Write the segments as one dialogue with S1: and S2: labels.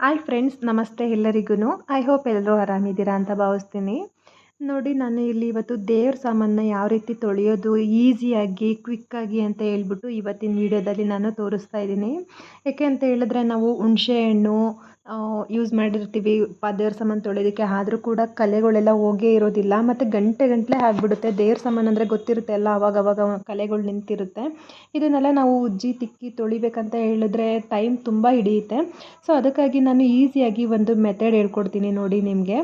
S1: Hi friends ನಮಸ್ತೆ ಎಲ್ಲರಿಗೂ I hope ಎಲ್ಲರೂ ಆರಾಮಿದ್ದೀರಾ ಅಂತ ಭಾವಿಸ್ತೀನಿ. ನೋಡಿ, ನಾನು ಇಲ್ಲಿ ಇವತ್ತು ದೇವ್ರ ಸಾಮಾನ ಯಾವ ರೀತಿ ತೊಳೆಯೋದು, ಈಸಿಯಾಗಿ, ಕ್ವಿಕ್ಕಾಗಿ ಅಂತ ಹೇಳ್ಬಿಟ್ಟು ಇವತ್ತಿನ ವೀಡಿಯೋದಲ್ಲಿ ನಾನು ತೋರಿಸ್ತಾ ಇದ್ದೀನಿ. ಯಾಕೆ ಅಂತ ಹೇಳಿದ್ರೆ, ನಾವು ಹುಣಸೆಹಣ್ಣು ಯೂಸ್ ಮಾಡಿರ್ತೀವಿ. ದೇವ್ರ ಸಾಮಾನು ತೊಳೆಯೋದಕ್ಕೆ ಆದರೂ ಕೂಡ ಕಲೆಗಳೆಲ್ಲ ಹೋಗೇ ಇರೋದಿಲ್ಲ. ಮತ್ತು ಗಂಟೆ ಗಂಟಲೆ ಆಗಿಬಿಡುತ್ತೆ. ದೇವ್ರ ಸಾಮಾನು ಅಂದರೆ ಗೊತ್ತಿರುತ್ತೆ ಎಲ್ಲ ಅವಾಗ ಅವಾಗ ಕಲೆಗಳು ನಿಂತಿರುತ್ತೆ. ಇದನ್ನೆಲ್ಲ ನಾವು ಉಜ್ಜಿ, ತಿಕ್ಕಿ ತೊಳಿಬೇಕಂತ ಹೇಳಿದ್ರೆ ಟೈಮ್ ತುಂಬ ಹಿಡಿಯುತ್ತೆ. ಸೊ ಅದಕ್ಕಾಗಿ ನಾನು ಈಸಿಯಾಗಿ ಒಂದು ಮೆಥಡ್ ಹೇಳ್ಕೊಡ್ತೀನಿ ನೋಡಿ ನಿಮಗೆ.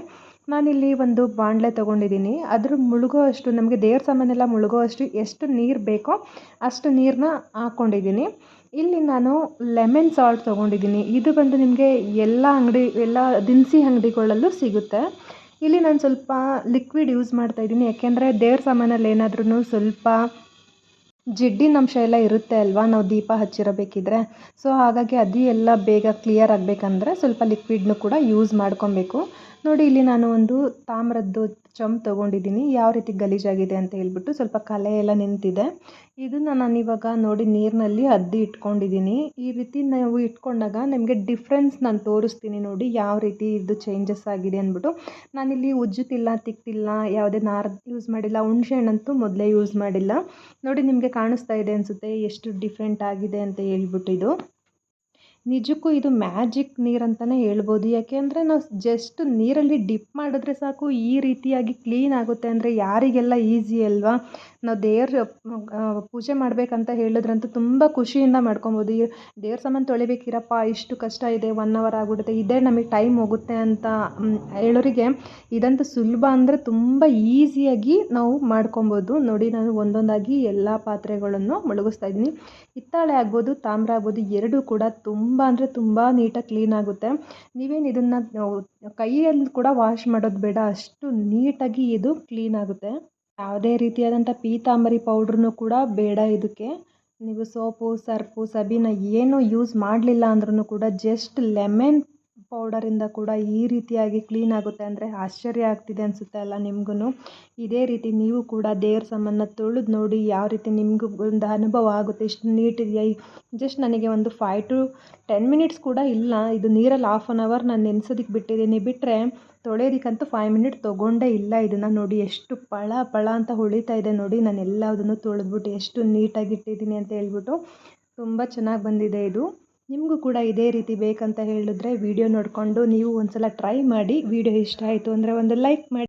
S1: ನಾನಿಲ್ಲಿ ಒಂದು ಬಾಣಲೆ ತೊಗೊಂಡಿದ್ದೀನಿ. ಅದ್ರ ಮುಳುಗೋ ಅಷ್ಟು, ನಮಗೆ ದೇವ್ರ ಸಾಮಾನೆಲ್ಲ ಮುಳುಗೋ ಅಷ್ಟು, ಎಷ್ಟು ನೀರು ಬೇಕೋ ಅಷ್ಟು ನೀರನ್ನ ಹಾಕ್ಕೊಂಡಿದ್ದೀನಿ ಇಲ್ಲಿ ನಾನು ಲೆಮನ್ ಸಾಲ್ಟ್ ತೊಗೊಂಡಿದ್ದೀನಿ. ಇದು ಬಂದು ನಿಮಗೆ ಎಲ್ಲ ಅಂಗಡಿ, ಎಲ್ಲ ದಿನಸಿ ಅಂಗಡಿಗಳಲ್ಲೂ ಸಿಗುತ್ತೆ. ಇಲ್ಲಿ ನಾನು ಸ್ವಲ್ಪ ಲಿಕ್ವಿಡ್ ಯೂಸ್ ಮಾಡ್ತಾಯಿದ್ದೀನಿ ಯಾಕೆಂದರೆ ದೇವ್ರ ಸಾಮಾನಲ್ಲಿ ಏನಾದ್ರೂ ಸ್ವಲ್ಪ ಜಿಡ್ಡಿನ ಅಂಶ ಎಲ್ಲ ಇರುತ್ತೆ ಅಲ್ವಾ? ನಾವು ದೀಪ ಹಚ್ಚಿರಬೇಕಿದ್ರೆ. ಸೊ ಹಾಗಾಗಿ ಅದು ಎಲ್ಲ ಬೇಗ ಕ್ಲಿಯರ್ ಆಗಬೇಕಂದ್ರೆ ಸ್ವಲ್ಪ ಲಿಕ್ವಿಡ್ನು ಕೂಡ ಯೂಸ್ ಮಾಡ್ಕೊಬೇಕು. ನೋಡಿ, ಇಲ್ಲಿ ನಾನು ಒಂದು ತಾಮ್ರದ್ದು ಚಮ್ ತೊಗೊಂಡಿದ್ದೀನಿ. ಯಾವ ರೀತಿ ಗಲೀಜಾಗಿದೆ ಅಂತ ಹೇಳ್ಬಿಟ್ಟು ಸ್ವಲ್ಪ ಕಲೆ ಎಲ್ಲ ನಿಂತಿದೆ. ಇದನ್ನು ನಾನು ಇವಾಗ ನೋಡಿ ನೀರಿನಲ್ಲಿ ಅದ್ದಿ ಇಟ್ಕೊಂಡಿದ್ದೀನಿ. ಈ ರೀತಿ ನಾವು ಇಟ್ಕೊಂಡಾಗ ನಿಮಗೆ ಡಿಫ್ರೆನ್ಸ್ ನಾನು ತೋರಿಸ್ತೀನಿ ನೋಡಿ ಯಾವ ರೀತಿ ಇದು ಚೇಂಜಸ್ ಆಗಿದೆ ಅಂದ್ಬಿಟ್ಟು. ನಾನಿಲ್ಲಿ ಉಜ್ಜುತ್ತಿಲ್ಲ, ತಿಕ್ತಿಲ್ಲ, ಯಾವುದೇ ನಾರು ಯೂಸ್ ಮಾಡಿಲ್ಲ ಹುಣಸೆ ಹಣ್ಣಂತೂ ಮೊದಲೇ ಯೂಸ್ ಮಾಡಿಲ್ಲ. ನೋಡಿ, ನಿಮಗೆ ಕಾಣಿಸ್ತಾ ಇದೆ ಅನಿಸುತ್ತೆ ಎಷ್ಟು ಡಿಫ್ರೆಂಟ್ ಆಗಿದೆ ಅಂತ ಹೇಳ್ಬಿಟ್ಟು ಇದು. ನಿಜಕ್ಕೂ ಇದು ಮ್ಯಾಜಿಕ್ ನೀರು ಅಂತಲೇ ಹೇಳ್ಬೋದು. ಯಾಕೆ ಅಂದರೆ ನಾವು ಜಸ್ಟ್ ನೀರಲ್ಲಿ ಡಿಪ್ ಮಾಡಿದ್ರೆ ಸಾಕು, ಈ ರೀತಿಯಾಗಿ ಕ್ಲೀನ್ ಆಗುತ್ತೆ ಅಂದರೆ ಯಾರಿಗೆಲ್ಲ ಈಸಿ ಅಲ್ವಾ? ನಾವು ದೇವ್ರ ಪೂಜೆ ಮಾಡಬೇಕಂತ ಹೇಳಿದ್ರಂತೂ ತುಂಬ ಖುಷಿಯಿಂದ ಮಾಡ್ಕೊಬೋದು. ಈ ದೇವ್ರ ಸಾಮಾನು ತೊಳಿಬೇಕಿರಪ್ಪ, ಇಷ್ಟು ಕಷ್ಟ ಇದೆ ಒನ್ ಅವರ್ ಆಗಿಬಿಡುತ್ತೆ, ಇದೇ ನಮಗೆ ಟೈಮ್ ಹೋಗುತ್ತೆ ಅಂತ ಹೇಳೋರಿಗೆ ಇದಂತೂ ಸುಲಭ ಅಂದರೆ ತುಂಬ ಈಸಿಯಾಗಿ ನಾವು ಮಾಡ್ಕೊಬೋದು. ನೋಡಿ ನಾನು ಒಂದೊಂದಾಗಿ ಎಲ್ಲ ಪಾತ್ರೆಗಳನ್ನು ಮುಳುಗಿಸ್ತಾ ಇದ್ದೀನಿ. ಹಿತ್ತಾಳೆ ಆಗ್ಬೋದು, ತಾಮ್ರ ಆಗ್ಬೋದು, ಎರಡೂ ಕೂಡ ತುಂಬ ಅಂದರೆ ತುಂಬ ನೀಟಾಗಿ ಕ್ಲೀನ್ ಆಗುತ್ತೆ. ನೀವೇನು ಇದನ್ನು ಕೈಯಲ್ಲಿ ಕೂಡ ವಾಶ್ ಮಾಡೋದು ಬೇಡ. ಅಷ್ಟು ನೀಟಾಗಿ ಇದು ಕ್ಲೀನ್ ಆಗುತ್ತೆ. ಯಾವುದೇ ರೀತಿಯಾದಂಥ ಪೀತಾಂಬರಿ ಪೌಡ್ರೂ ಕೂಡ ಬೇಡ ಇದಕ್ಕೆ. ನೀವು ಸೋಪು ಸರ್ಫು ಸಬೀನ ಏನೂ ಯೂಸ್ ಮಾಡಲಿಲ್ಲ ಅಂದ್ರೂ ಕೂಡ ಜಸ್ಟ್ ಲೆಮನ್ ಪೌಡರಿಂದ ಕೂಡ ಈ ರೀತಿಯಾಗಿ ಕ್ಲೀನ್ ಆಗುತ್ತೆ ಅಂದರೆ ಆಶ್ಚರ್ಯ ಆಗ್ತಿದೆ ಅನಿಸುತ್ತೆ ಅಲ್ಲ ನಿಮಗೂ ಇದೇ ರೀತಿ ನೀವು ಕೂಡ ದೇವ್ರ ಸಾಮಾನ ತೊಳೆದು ನೋಡಿ ಯಾವ ರೀತಿ ನಿಮಗೂ ಒಂದು ಅನುಭವ ಆಗುತ್ತೆ. ಇಷ್ಟು ನೀಟಿದೆಯಾ ಜಸ್ಟ್ ನನಗೆ ಒಂದು ಫೈವ್ ಟು ಟೆನ್ ಮಿನಿಟ್ಸ್ ಕೂಡ ಇಲ್ಲ. ಇದು ನೀರಲ್ಲಿ ಹಾಫ್ ಆನ್ ಅವರ್ ನಾನು ನೆನೆಸೋದಕ್ಕೆ ಬಿಟ್ಟಿದ್ದೀನಿ. ಬಿಟ್ಟರೆ ತೊಳೆಯೋದಕ್ಕಂತೂ ಫೈವ್ ಮಿನಿಟ್ ತೊಗೊಂಡೇ ಇಲ್ಲ ಇದನ್ನು ನೋಡಿ. ಎಷ್ಟು ಪಳ ಪಳ ಅಂತ ಹೊಳಿತಾ ಇದೆ ನೋಡಿ. ನಾನು ಎಲ್ಲದನ್ನು ತೊಳೆದ್ಬಿಟ್ಟು ಎಷ್ಟು ನೀಟಾಗಿ ಇಟ್ಟಿದ್ದೀನಿ ಅಂತ ಹೇಳ್ಬಿಟ್ಟು ತುಂಬ ಚೆನ್ನಾಗಿ ಬಂದಿದೆ ಇದು. ನಿಮಗೂ ಕೂಡ ಇದೇ ರೀತಿ ಬೇಕಂತ ಹೇಳಿದ್ರೆ ವಿಡಿಯೋ ನೋಡಿಕೊಂಡು ನೀವು ಒಂದು ಸಲ ಟ್ರೈ ಮಾಡಿ ವಿಡಿಯೋ ಇಷ್ಟ ಆಯಿತು ಅಂದರೆ ಒಂದು ಲೈಕ್ ಮಾಡಿ.